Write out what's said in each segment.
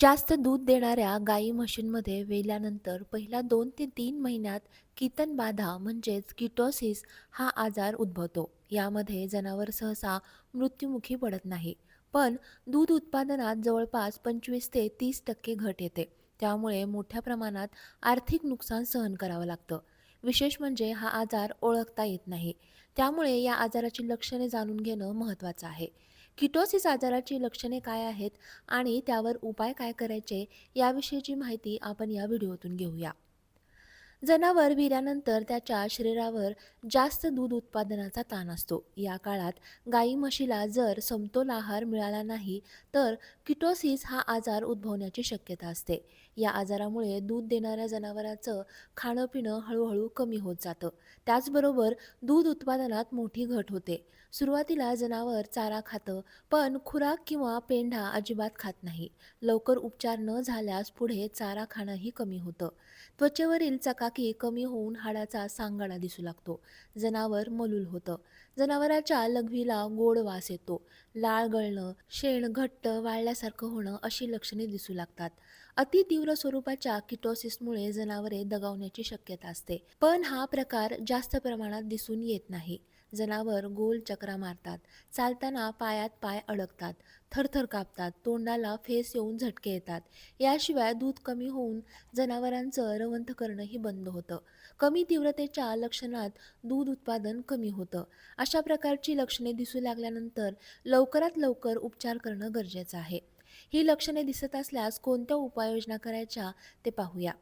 जास्त दूध देणाऱ्या गाई म्हशींमध्ये वेल्यानंतर पहिल्या दोन ते तीन महिन्यात कितन बाधा म्हणजेच किटोसिस हा आजार उद्भवतो. यामध्ये जनावर सहसा मृत्युमुखी पडत नाही पण दूध उत्पादनात जवळपास पंचवीस ते तीस टक्के घट येते. त्यामुळे मोठ्या प्रमाणात आर्थिक नुकसान सहन करावं लागतं. विशेष म्हणजे हा आजार ओळखता येत नाही. त्यामुळे या आजाराची लक्षणे जाणून घेणं महत्त्वाचं आहे. किटोसिस आजाराची लक्षणे काय आहेत आणि त्यावर उपाय काय करायचे याविषयीची माहिती आपण या व्हिडिओतून घेऊया. जनावर विल्यानंतर त्याच्या शरीरावर जास्त दूध उत्पादनाचा ताण असतो. या काळात गाई म्हशीला जर समतोल आहार मिळाला नाही तर किटोसिस हा आजार उद्भवण्याची शक्यता असते. या आजारामुळे दूध देणाऱ्या जनावरांचं खाणं पिणं हळूहळू कमी होत जातं. त्याचबरोबर दूध उत्पादनात मोठी घट होते. सुरुवातीला जनावर चारा खातं पण खुराक किंवा पेंढा अजिबात खात नाही. लवकर उपचार न झाल्यास पुढे चारा खाणंही कमी होतं. त्वचेवरील चका कमी होऊन हाडाचा सांगाडा दिसू लागतो. जनावर मलूल होतं. जनावराच्या लघवीला गोड वास येतो. लाळ गळणं शेण घट्ट वाळल्यासारखं होणं अशी लक्षणे दिसू लागतात. अति तीव्र स्वरूपाच्या किटोसिसमुळे जनावरे दगावण्याची शक्यता असते. पण हा प्रकार जास्त प्रमाणात दिसून येत नाही. जनावर गोल चक्रा मारतात. चालताना पायात पाय अडकतात. थरथर कापतात. तोंडाला फेस येऊन झटके येतात. याशिवाय दूध कमी होऊन जनावरांचं रवंथ करणंही बंद होतं. कमी तीव्रतेच्या लक्षणात दूध उत्पादन कमी होतं. अशा प्रकारची लक्षणे दिसू लागल्यानंतर लवकरात लवकर उपचार करणं गरजेचं आहे. ही लक्षणे दिसत असल्यास कोणत्या उपाययोजना करायच्या ते पाहूया.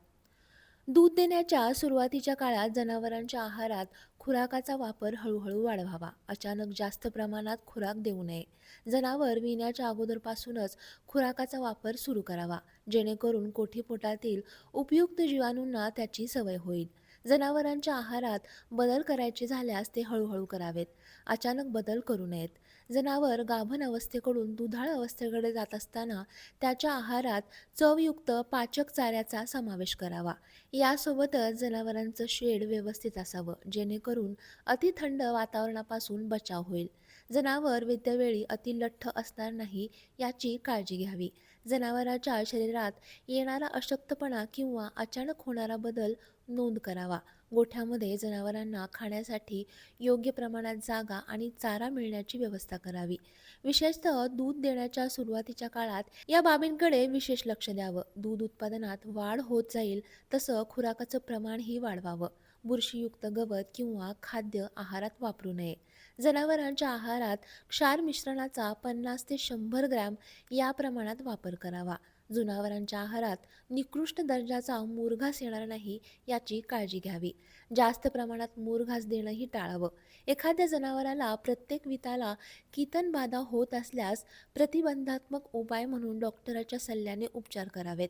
दूध देण्याच्या सुरुवातीच्या काळात जनावरांच्या आहारात खुराकाचा वापर हळूहळू वाढवावा. अचानक जास्त प्रमाणात खुराक देऊ नये. जनावर विण्याच्या अगोदरपासूनच खुराकाचा वापर सुरू करावा. जेणेकरून कोठीपोटातील उपयुक्त जीवाणूंना त्याची सवय होईल. जनावरांच्या आहारात बदल करायचे झाल्यास ते हळूहळू करावेत. अचानक बदल करू नयेत. जनावर गाभण अवस्थेकडून दुधाळ अवस्थेकडे जात असताना त्याच्या आहारात चवयुक्त पाचक चाऱ्याचा समावेश करावा. यासोबतच जनावरांचं शेड व्यवस्थित असावं जेणेकरून अतिथंड वातावरणापासून बचाव होईल. जनावर विद्यावेळी अतिलठ्ठ असणार नाही याची काळजी घ्यावी. जनावराच्या शरीरात येणारा अशक्तपणा किंवा अचानक होणारा बदल नोंद करावा. गोठ्यामध्ये जनावरांना खाण्यासाठी योग्य प्रमाणात जागा आणि चारा मिळण्याची व्यवस्था करावी. विशेषतः दूध देण्याच्या सुरुवातीच्या काळात या बाबींकडे विशेष लक्ष द्यावं. दूध उत्पादनात वाढ होत जाईल तसं खुराकाचं प्रमाणही वाढवावं. बुरशीयुक्त गवत किंवा खाद्य आहारात वापरू नये. जनावरांच्या आहारात क्षार मिश्रणाचा पन्नास ते शंभर ग्रॅम या प्रमाणात वापर करावा. जनावरांच्या आहारात निकृष्ट दर्जाचा मुरघास येणार नाही याची काळजी घ्यावी. जास्त प्रमाणात मुरघास देणंही टाळावं. एखाद्या जनावराला प्रत्येक विताला कितन बाधा होत असल्यास प्रतिबंधात्मक उपाय म्हणून डॉक्टराच्या सल्ल्याने उपचार करावेत.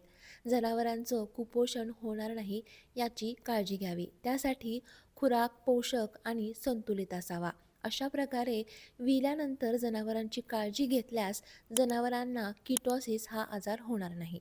जनावरांचं कुपोषण होणार नाही याची काळजी घ्यावी. त्यासाठी खुराक पोषक आणि संतुलित असावा. अशा प्रकारे विल्यानंतर जनावरांची काळजी घेतल्यास जनावरांना किटॉसिस हा आजार होणार नाही.